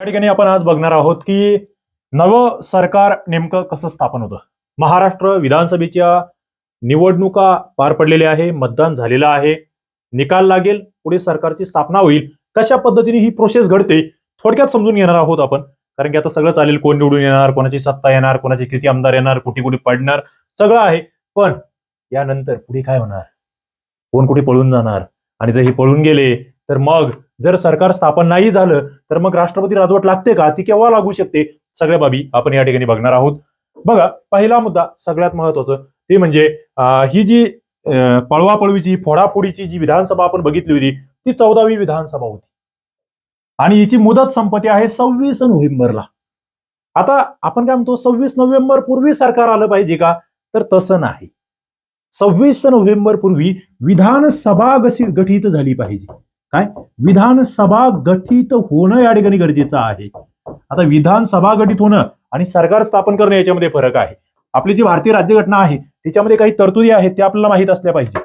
या ठिकाणी आपण आज बघणार आहोत की नवं सरकार नेमकं कसं स्थापन होतं? महाराष्ट्र विधानसभेच्या निवडणुका पार पडलेल्या आहे मतदान झालेलं आहे. निकाल लागेल पुढे सरकारची स्थापना होईल. कशा पद्धतीने ही प्रोसेस घडते थोडक्यात समजून घेणार आहोत आपण. कारण की आता सगळं चालेल कोण निवडून येणार कोणाची सत्ता येणार कोणाची किती आमदार येणार कुठे कुठे पडणार सगळं आहे. पण यानंतर पुढे काय होणार? कोण कुठे पळून जाणार? आणि जर हे पळून गेले तर मग जर सरकार स्थापन नाही झालं तर मग राष्ट्रपती राजवट लागते का? ती केव्हा लागू शकते? सगळ्या बाबी आपण या ठिकाणी बघणार आहोत. बघा पहिला मुद्दा सगळ्यात महत्वाचं ते म्हणजे ही जी पळवापळवीची फोडाफोडीची जी विधानसभा आपण बघितली होती ती चौदावी विधानसभा होती. आणि हिची मुदत संपत्ती आहे सव्वीस नोव्हेंबरला. आता आपण काय म्हणतो सव्वीस नोव्हेंबर पूर्वी सरकार आलं पाहिजे का? तर तसं नाही. सव्वीस नोव्हेंबर पूर्वी विधानसभा गशी- गठीत झाली पाहिजे. काय? विधानसभा गठीत होणं या ठिकाणी गरजेचं आहे. आता विधानसभा गठीत होणं आणि सरकार स्थापन करणं याच्यामध्ये फरक आहे. आपली जी भारतीय राज्यघटना आहे त्याच्यामध्ये काही तरतुदी आहेत त्या आपल्याला माहीत असल्या पाहिजे.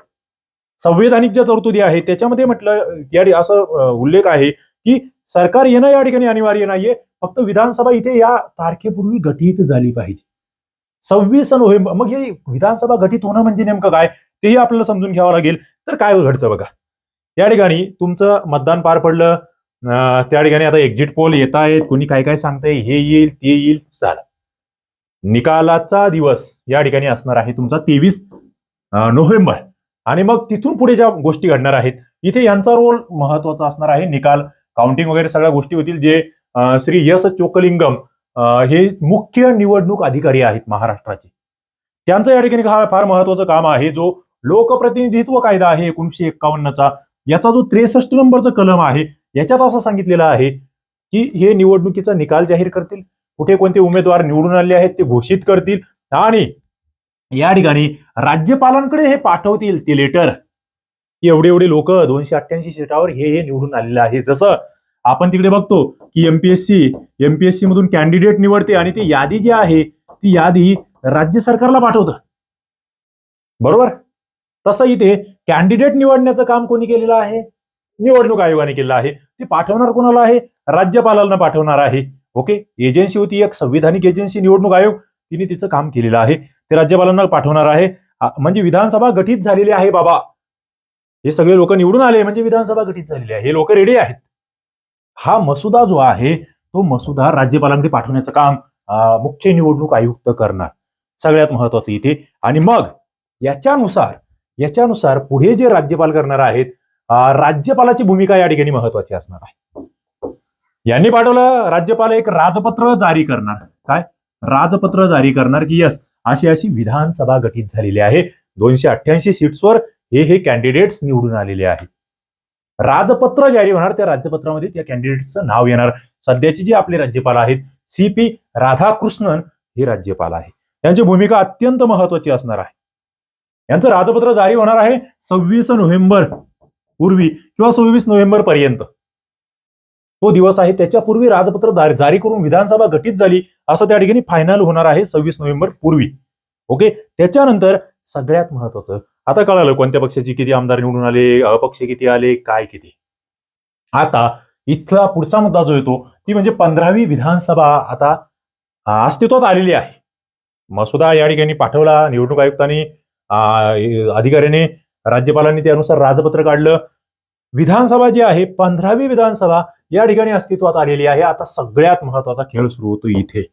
संवैधानिक ज्या तरतुदी आहेत त्याच्यामध्ये म्हटलं या असं उल्लेख आहे की सरकार येणं या ठिकाणी अनिवार्य नाहीये फक्त विधानसभा इथे या तारखेपूर्वी गठीत झाली पाहिजे. सव्वीस नोव्हेंबर मग हे विधानसभा गठीत होणं म्हणजे नेमकं काय? तेही आपल्याला समजून घ्यावं लागेल. तर काय घडतं बघा? या ठिकाणी तुमचं मतदान पार पडलं. त्या ठिकाणी आता एक्झिट पोल येत आहेत. कोणी काय काय सांगतंय? हे येईल ते येईल झालं. निकालाचा दिवस या ठिकाणी असणार आहे तुमचा तेवीस नोव्हेंबर. आणि मग तिथून पुढे ज्या गोष्टी घडणार आहेत इथे यांचा रोल महत्त्वाचा असणार आहे. निकाल काउंटिंग वगैरे सगळ्या गोष्टी होतील जे श्री यस चोकलिंगम हे मुख्य निवडणूक अधिकारी आहेत महाराष्ट्राचे. त्यांचं या ठिकाणी फार महत्वाचं काम आहे. जो लोकप्रतिनिधित्व कायदा आहे एकोणीशे एक्कावन्नचा याचा जो त्रेसष्ट नंबरचा कलम आहे याच्यात असं सांगितलेलं आहे की हे निवडणुकीचा निकाल जाहीर करतील कुठे कोणते उमेदवार निवडून आले आहेत ते घोषित करतील आणि या ठिकाणी राज्यपालांकडे हे पाठवतील ते लेटर की एवढे एवढे लोक दोनशे अठ्ठ्याऐंशी सीटावर हे हे निवडून आलेलं आहे. जसं आपण तिकडे बघतो की एमपीएससी एमपीएससी मधून कॅन्डिडेट निवडते आणि ती यादी जी आहे ती यादी राज्य सरकारला पाठवतं. बरोबर? तसं इथे कॅन्डिडेट निवडण्याचं काम कोणी केलेलं आहे? निवडणूक आयोगाने केलेलं आहे. ती पाठवणार कोणाला आहे? राज्यपालांना पाठवणार आहे. ओके एजन्सी होती एक संविधानिक एजन्सी निवडणूक आयोग तिने तिचं काम केलेलं आहे. ते राज्यपालांना पाठवणार आहे. म्हणजे विधानसभा गठीत झालेली आहे बाबा. हे सगळे लोक निवडून आले म्हणजे विधानसभा गठीत झालेली आहे. हे लोक रेडी आहेत. हा मसुदा जो आहे तो मसुदा राज्यपालांकडे पाठवण्याचं काम मुख्य निवडणूक आयुक्त करणार. सगळ्यात महत्वाचं इथे. आणि मग याच्यानुसार याच्यानुसार पुढे जे राज्यपाल करणार आहेत राज्यपालाची भूमिका या ठिकाणी महत्वाची असणार आहे. यांनी पाठवलं राज्यपाल एक राजपत्र जारी करणार. काय? राजपत्र जारी करणार की यस अशी अशी विधानसभा गठीत झालेली आहे. दोनशे अठ्ठ्याऐंशी सीट्सवर हे हे कॅन्डिडेट्स निवडून आलेले आहेत. राजपत्र जारी होणार त्या राजपत्रामध्ये त्या कॅन्डिडेटचं नाव येणार. सध्याचे जे आपले राज्यपाल आहेत सी पी राधाकृष्णन हे राज्यपाल आहे त्यांची भूमिका अत्यंत महत्वाची असणार आहे. यांचं राजपत्र जारी होणार आहे सव्वीस नोव्हेंबर पूर्वी किंवा सव्वीस नोव्हेंबर पर्यंत. तो दिवस आहे त्याच्यापूर्वी राजपत्र जारी- करून विधानसभा गठीत झाली असं त्या ठिकाणी फायनल होणार आहे सव्वीस नोव्हेंबर पूर्वी. ओके त्याच्यानंतर सगळ्यात महत्वाचं आता कळालं कोणत्या पक्षाची किती आमदार निवडून आले अपक्ष किती आले काय किती. आता इथला पुढचा मुद्दा जो येतो ती म्हणजे पंधरावी विधानसभा आता अस्तित्वात आलेली आहे. मसुदा या ठिकाणी पाठवला निवडणूक आयुक्तांनी अधिकाऱ्याने राज्यपालांनी त्यानुसार राजपत्र काढलं. विधानसभा जी आहे पंधरावी विधानसभा या ठिकाणी अस्तित्वात आलेली आहे. आता सगळ्यात महत्त्वाचा खेळ सुरू होतो इथे.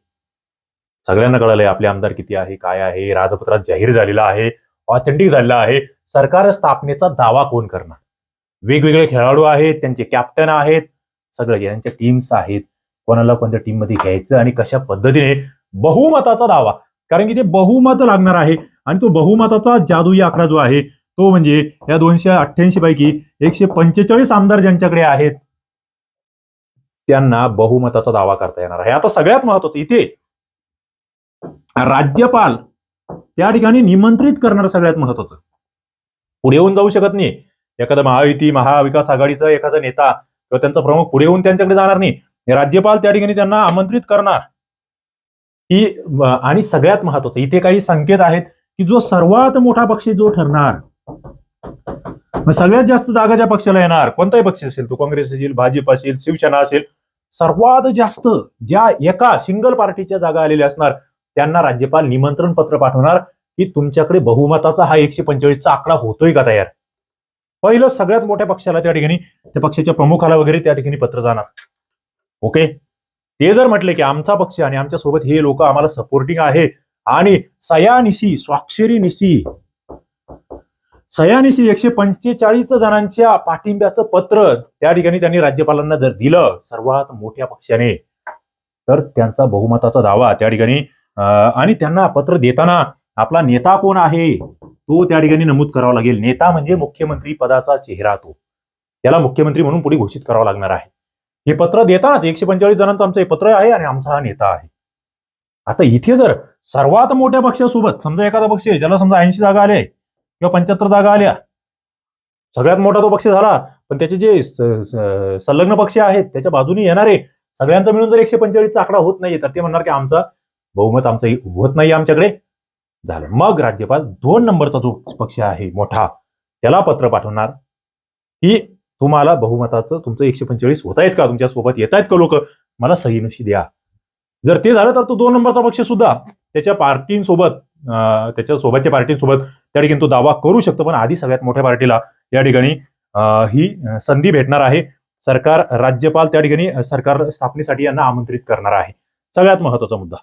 सगळ्यांना कळालंय आपले आमदार किती आहे काय आहे राजपत्रात जाहीर झालेला आहे ऑथेंटिक झालेला आहे. सरकार स्थापनेचा दावा कोण करणार? वेगवेगळे खेळाडू आहेत त्यांचे कॅप्टन आहेत सगळे यांच्या टीम्स आहेत. कोणाला कोणत्या टीममध्ये घ्यायचं आणि कशा पद्धतीने? बहुमताचा दावा. कारण की ते बहुमत लागणार आहे. आणि तो बहुमताचा जादुई आकडा जो आहे तो म्हणजे या दोनशे अठ्ठ्याऐंशी पैकी एकशे पंचेचाळीस आमदार ज्यांच्याकडे आहेत त्यांना बहुमताचा दावा करता येणार आहे. आता सगळ्यात महत्वाचं इथे राज्यपाल त्या ठिकाणी निमंत्रित करणार सगळ्यात महत्वाचं. पुढे येऊन जाऊ शकत नाही. एखादा महायुती महाविकास आघाडीचा एखादा नेता किंवा त्यांचा प्रमुख पुढे येऊन त्यांच्याकडे जाणार नाही. राज्यपाल त्या ठिकाणी त्यांना आमंत्रित करणार. की आणि सगळ्यात महत्वाचं इथे काही संकेत आहेत. की जो सर्वात मोठा पक्ष जो ठरणार मग सगळ्यात जास्त जागा ज्या पक्षाला येणार कोणताही पक्ष असेल तो काँग्रेस असेल भाजप असेल शिवसेना असेल सर्वात जास्त ज्या एका सिंगल पार्टीच्या जागा आलेल्या असणार त्यांना राज्यपाल निमंत्रण पत्र पाठवणार की तुमच्याकडे बहुमताचा हा एकशे पंचेचाळीसचा आकडा होतोय का तयार? पहिलं सगळ्यात मोठ्या पक्षाला त्या ठिकाणी त्या पक्षाच्या प्रमुखाला वगैरे त्या ठिकाणी पत्र जाणार. ओके? ते जर म्हटले की आमचा पक्ष आणि आमच्यासोबत हे लोक आम्हाला सपोर्टिंग आहे आणि सयानिशी स्वाक्षरी निशी सयानिशी एकशे पंचेचाळीस जणांच्या पाठिंब्याचं पत्र त्या ठिकाणी त्यांनी राज्यपालांना जर दिलं सर्वात मोठ्या पक्षाने तर त्यांचा बहुमताचा दावा त्या ठिकाणी आणि त्यांना पत्र देताना आपला नेता कोण आहे तो त्या ठिकाणी नमूद करावा लागेल. नेता म्हणजे मुख्यमंत्री पदाचा चेहरा तो. त्याला मुख्यमंत्री म्हणून पुढे घोषित करावा लागणार आहे. हे पत्र देतानाच एकशे पंचेचाळीस जणांचं आमचं हे पत्र आहे आणि आमचा हा नेता आहे. आता इथे जर सर्वात मोठ्या पक्षासोबत समजा एखादा पक्ष आहे ज्याला समजा ऐंशी जागा आल्या किंवा पंच्याहत्तर जागा आल्या सगळ्यात मोठा तो पक्ष झाला पण त्याचे जे संलग्न पक्ष आहेत त्याच्या बाजूने येणारे सगळ्यांचा मिळून जर एकशे पंचेचाळीसचा आकडा होत नाही तर ते म्हणणार की आमचा बहुमत आमचं होत नाही आमच्याकडे. झालं. मग राज्यपाल दोन नंबरचा जो पक्ष आहे मोठा त्याला पत्र पाठवणार की तुम्हाला बहुमताचं तुमचं एकशे पंचेचाळीस होत आहेत का? तुमच्यासोबत येत आहेत का लोक? मला सहीनुशी द्या. जर ते झालं तर तो दोन नंबरचा पक्ष सुद्धा त्याच्या पार्टींसोबत त्याच्या सोबतच्या पार्टींसोबत त्या ठिकाणी तो दावा करू शकतो. पण आधी सगळ्यात मोठ्या पार्टीला या ठिकाणी ही संधी भेटणार आहे. सरकार राज्यपाल त्या ठिकाणी सरकार स्थापनेसाठी यांना आमंत्रित करणार आहे. सगळ्यात महत्त्वाचा मुद्दा.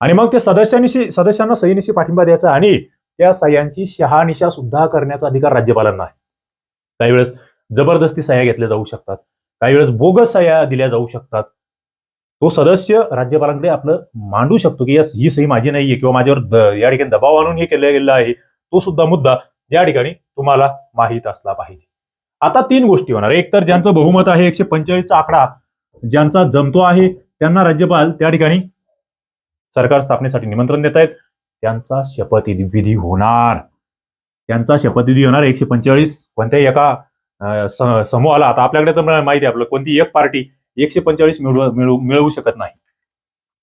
आणि मग ते सदस्यांनीशी सदस्यांना सहीनिशी पाठिंबा द्यायचा आणि त्या सह्यांची शहानिशा सुद्धा करण्याचा अधिकार राज्यपालांना आहे. काही वेळेस जबरदस्ती सह्या घेतल्या जाऊ शकतात. काही वेळेस बोगस सह्या दिल्या जाऊ शकतात. तो सदस्य राज्यपालांकडे आपलं मांडू शकतो की यस ही सही माझी नाहीये किंवा माझ्यावर द- या ठिकाणी दबाव आणून हे केलं गेलं आहे तो सुद्धा मुद्दा या ठिकाणी तुम्हाला माहीत असला पाहिजे. आता तीन गोष्टी होणार. एक तर ज्यांचं बहुमत आहे एकशे पंचेचाळीसचा आकडा ज्यांचा जमतो आहे त्यांना राज्यपाल त्या ठिकाणी सरकार स्थापनेसाठी निमंत्रण देत आहेत. त्यांचा शपथविधी होणार. त्यांचा शपथविधी होणार एकशे पंचेचाळीस. कोणत्याही एका समूहाला आता आपल्याकडे तर माहिती आहे आपलं कोणती एक पार्टी एकशे पंचेचाळीस मिळवू मिळवू मिळवू शकत नाही.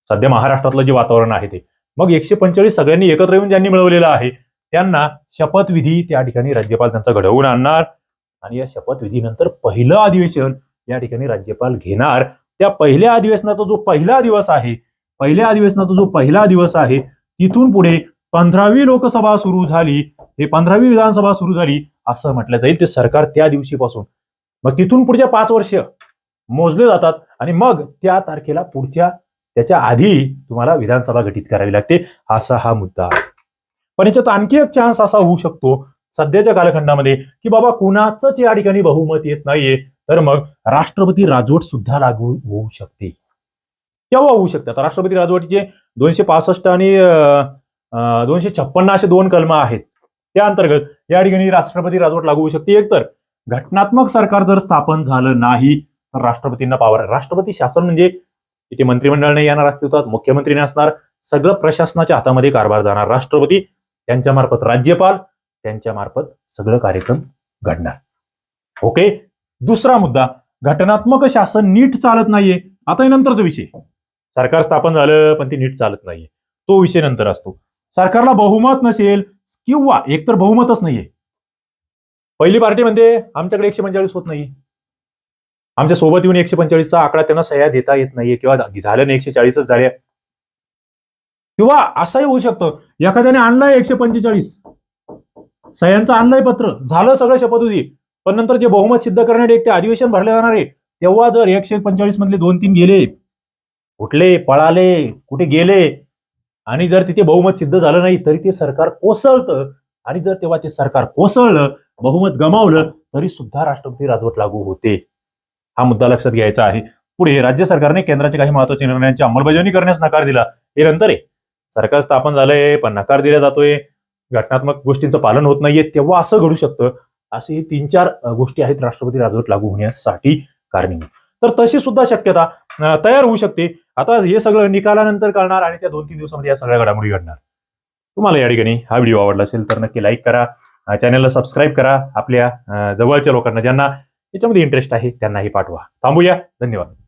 सध्या महाराष्ट्रातलं जे वातावरण आहे ते. मग एकशे पंचेचाळीस सगळ्यांनी एकत्र येऊन ज्यांनी मिळवलेलं आहे त्यांना शपथविधी त्या ठिकाणी राज्यपाल त्यांचा घडवून आणणार. आणि या शपथविधीनंतर पहिलं अधिवेशन या ठिकाणी राज्यपाल घेणार. त्या पहिल्या अधिवेशनाचा जो पहिला दिवस आहे पहिल्या अधिवेशनाचा जो पहिला दिवस आहे तिथून पुढे पंधरावी लोकसभा सुरू झाली. हे पंधरावी विधानसभा सुरू झाली असं म्हटलं जाईल. ते सरकार त्या दिवशीपासून. मग तिथून पुढच्या पाच वर्ष मोजले जातात आणि मग त्या तारखेला पुढच्या त्याच्या आधी तुम्हाला विधानसभा गठीत करावी लागते. असा हा मुद्दा. आहे पण याच्यात आणखी एक चान्स असा होऊ शकतो सध्याच्या कालखंडामध्ये की बाबा कुणाचंच या ठिकाणी बहुमत येत नाहीये तर मग राष्ट्रपती राजवट सुद्धा लागू होऊ शकते. केव्हा होऊ शकते? आता राष्ट्रपती राजवटीचे दोनशे पासष्ट आणि दोनशे छप्पन्न असे दोन कलम आहेत. त्या अंतर्गत या ठिकाणी राष्ट्रपती राजवट लागू होऊ शकते. एकतर घटनात्मक सरकार जर स्थापन झालं नाही तर राष्ट्रपतींना पावर आहे. राष्ट्रपती शासन म्हणजे इथे मंत्रिमंडळ नाही येणार अस्तित्वात मुख्यमंत्री नाही असणार. सगळं प्रशासनाच्या हातामध्ये कारभार जाणार. राष्ट्रपती त्यांच्या मार्फत राज्यपाल त्यांच्या मार्फत सगळं कार्यक्रम घडणार. ओके? दुसरा मुद्दा घटनात्मक शासन नीट चालत नाहीये. आता नंतरचा विषय. सरकार स्थापन झालं पण ते नीट चालत नाहीये. तो विषय नंतर असतो. सरकारला बहुमत नसेल किंवा एकतर बहुमतच नाहीये. पहिली पार्टी म्हणते आमच्याकडे एकशे पंचेचाळीस होत नाही आमच्यासोबत येऊन एकशे पंचेचाळीसचा आकडा त्यांना सह्या देता येत नाहीये किंवा झालं नाही एकशे चाळीसच झाल्या किंवा असंही होऊ शकतं. एखाद्याने आणलाय एकशे पंचेचाळीस. सह्यांचं आणलंय पत्र. झालं सगळं शपथविधी. पण नंतर जे बहुमत सिद्ध करण्यासाठी एक ते अधिवेशन भरले जाणार आहे तेव्हा जर एकशे पंचेचाळीस मधले दोन तीन गेले उठले पळाले कुठे गेले आणि जर तिथे बहुमत सिद्ध झालं नाही तरी ते सरकार कोसळतं. आणि जर तेव्हा ते सरकार कोसळलं बहुमत गमावलं तरी सुद्धा राष्ट्रपती राजवट लागू होते. हा मुद्दा लक्षात घ्यायचा आहे. पुढे राज्य सरकारने केंद्राच्या काही महत्त्वाच्या निर्णयांची अंमलबजावणी करण्यास नकार दिला. हे नंतर आहे. सरकार स्थापन झालंय पण नकार दिला जातोय. घटनात्मक गोष्टींचं पालन होत नाहीये तेव्हा असं घडू शकतं. असे हे तीन चार गोष्टी आहेत राष्ट्रपती राजवट लागू होण्यासाठी कारणीभूत तर तशी सुद्धा शक्यता तयार होऊ शकते. आता हे सगळं निकालानंतर कळणार आणि त्या दोन तीन दिवसामध्ये या सगळ्या घडामोडी घडणार. तुम्हाला या ठिकाणी हा व्हिडिओ आवडला असेल तर नक्की लाईक करा. चॅनलला सबस्क्राईब करा. आपल्या जवळच्या लोकांना ज्यांना याच्यामध्ये इंटरेस्ट आहे त्यांनाही पाठवा. थांबूया. धन्यवाद.